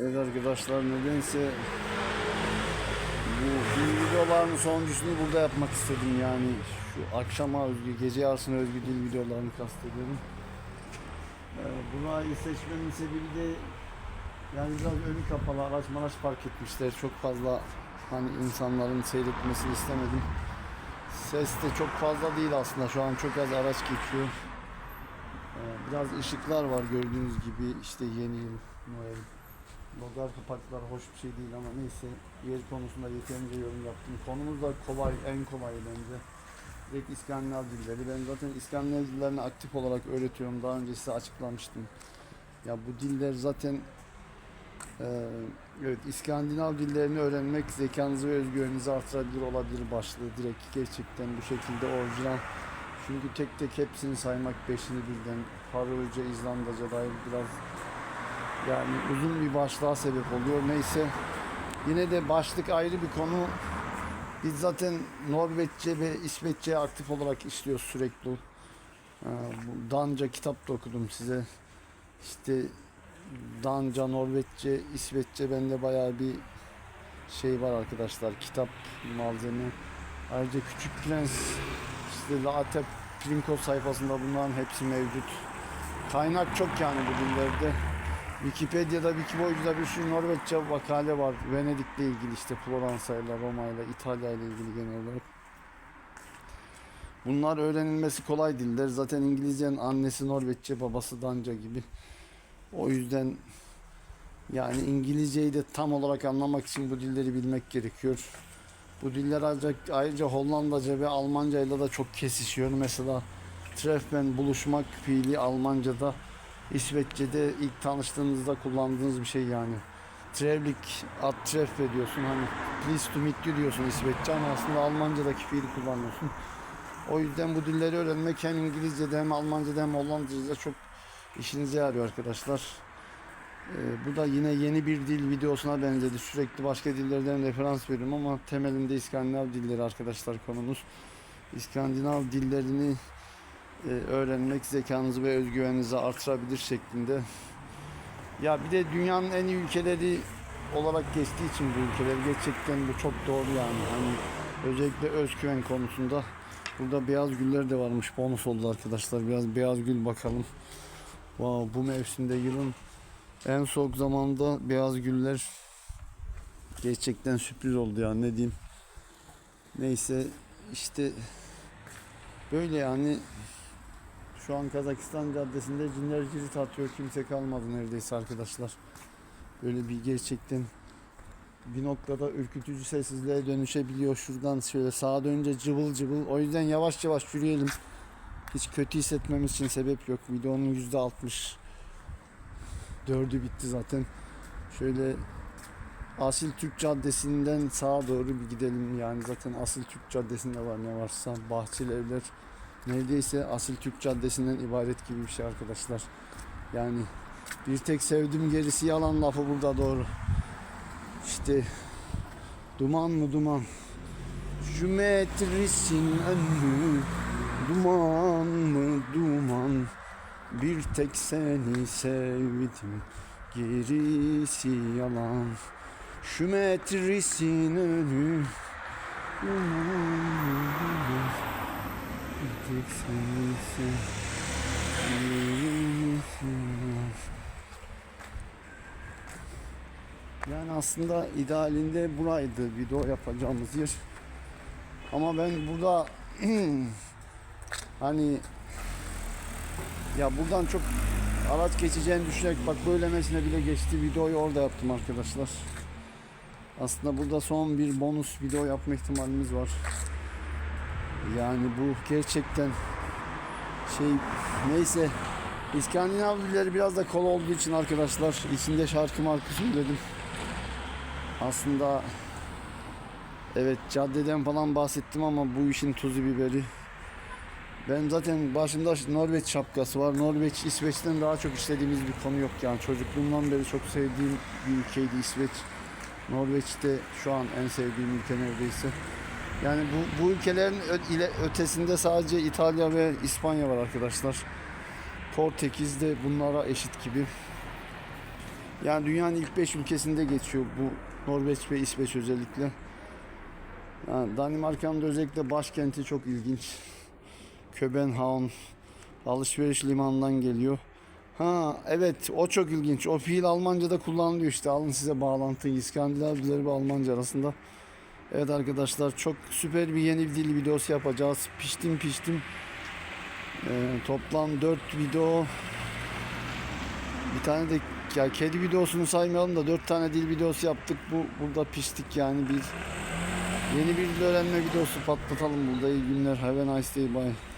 Evet arkadaşlar nedense bu dil videolarının sonuncusunu burada yapmak istedim yani şu akşama özgü, gece yarısına özgü dil videolarını kastediyorum. Ee, burayı seçmemin sebebi de yani biraz önü kapalı araç maraç park etmişler çok fazla hani insanların seyretmesini istemedim. Ses de çok fazla değil aslında şu an çok az araç geçiyor. Ee, biraz ışıklar var gördüğünüz gibi işte yeni yıl, Noel, Logar kapaklar hoş bir şey değil ama neyse yer konusunda yeterince yorum yaptım. Konumuz da kolay, en kolay bence. Direkt İskandinav dilleri. Ben zaten İskandinav dillerini aktif olarak öğretiyorum. Daha önce size açıklamıştım. Ya bu diller zaten eee, evet İskandinav dillerini öğrenmek zekanızı ve özgüveninizi artırabilir olabilir başlığı direkt gerçekten bu şekilde orijinal. Çünkü tek tek hepsini saymak beşini birden Faroeca, İzlandaca dair biraz yani uzun bir başlığa sebep oluyor. Neyse yine de başlık ayrı bir konu. Biz zaten Norveççe ve İsveççe aktif olarak işliyoruz sürekli. Ee, Danca kitap da okudum size. İşte Danca, Norveççe, İsveççe bende bayağı bir şey var arkadaşlar. Kitap malzeme. Ayrıca Küçük Prens, işte Latte Plinko sayfasında bunların hepsi mevcut. Kaynak çok yani bu dillerde. Wikipedia'da, Wikiboy'da bir sürü Norveççe makale var. Venedik'le ilgili işte Floransa'yla, Roma'yla, İtalya'yla ilgili genel olarak. Bunlar öğrenilmesi kolay diller. Zaten İngilizcenin annesi Norveççe, babası Danca gibi. O yüzden yani İngilizceyi de tam olarak anlamak için bu dilleri bilmek gerekiyor. Bu diller ancak ayrıca Hollandaca ve Almanca ile de çok kesişiyor. Mesela treffen buluşmak fiili Almanca'da İsveççe'de ilk tanıştığınızda kullandığınız bir şey yani. Trevlik at treffe diyorsun hani please to meet you diyorsun İsveççe ama aslında Almanca'daki fiili kullanıyorsun. O yüzden bu dilleri öğrenmek hem İngilizce'de hem Almanca'da hem Hollandaca'da çok işinize yarıyor arkadaşlar. Ee, bu da yine yeni bir dil videosuna benzedi. Sürekli başka dillerden referans veriyorum ama temelinde İskandinav dilleri arkadaşlar konumuz. İskandinav dillerini öğrenmek zekanızı ve özgüveninizi artırabilir şeklinde. Ya bir de dünyanın en iyi ülkeleri olarak geçtiği için bu ülkeler gerçekten bu çok doğru yani. Hani özellikle özgüven konusunda burada beyaz güller de varmış. Bonus oldu arkadaşlar. Biraz beyaz gül bakalım. Wow, bu mevsimde yılın en soğuk zamanda beyaz güller gerçekten sürpriz oldu ya ne diyeyim. Neyse işte böyle yani şu an Kazakistan caddesinde cinler cirit atıyor. Kimse kalmadı neredeyse arkadaşlar. Böyle bir gerçekten bir noktada ürkütücü sessizliğe dönüşebiliyor. Şuradan şöyle sağa dönünce cıvıl cıvıl. O yüzden yavaş yavaş yürüyelim. Hiç kötü hissetmemiz için sebep yok. Videonun %60 dördü bitti zaten. Şöyle Asil Türk Caddesi'nden sağa doğru bir gidelim. Yani zaten Asil Türk Caddesi'nde var ne varsa. Bahçeli evler neredeyse Asil Türk Caddesi'nden ibaret gibi bir şey arkadaşlar. Yani bir tek sevdim gerisi yalan lafı burada doğru. İşte duman mı duman. Şu metrisin önü duman mı duman. Bir tek seni sevdim gerisi yalan. Şu metrisin önü duman mı duman. Yani aslında idealinde buraydı video yapacağımız yer. Ama ben burada hani ya buradan çok araç geçeceğini düşünerek bak böylemesine bile geçti videoyu orada yaptım arkadaşlar. Aslında burada son bir bonus video yapma ihtimalimiz var. Yani bu gerçekten şey neyse İskandinav dilleri biraz da kol olduğu için arkadaşlar içinde şarkı markı söyledim. Aslında evet caddeden falan bahsettim ama bu işin tuzu biberi. Ben zaten başımda Norveç şapkası var. Norveç, İsveç'ten daha çok işlediğimiz bir konu yok yani. Çocukluğumdan beri çok sevdiğim bir ülkeydi İsveç. Norveç'te şu an en sevdiğim ülke neredeyse. Yani bu, bu ülkelerin ile ötesinde sadece İtalya ve İspanya var arkadaşlar. Portekiz de bunlara eşit gibi. Yani dünyanın ilk 5 ülkesinde geçiyor bu Norveç ve İsveç özellikle. Yani Danimarka'nın da özellikle başkenti çok ilginç. Köbenhavn alışveriş limanından geliyor. Ha evet o çok ilginç. O fiil Almanca'da kullanılıyor işte. Alın size bağlantıyı İskandinav dilleri ve Almanca arasında. Evet arkadaşlar çok süper bir yeni bir dil videosu yapacağız. Piştim piştim. Ee, toplam 4 video. Bir tane de ya kedi videosunu saymayalım da 4 tane dil videosu yaptık. Bu burada piştik yani bir yeni bir dil öğrenme videosu patlatalım burada. İyi günler. Have a nice day. Bye.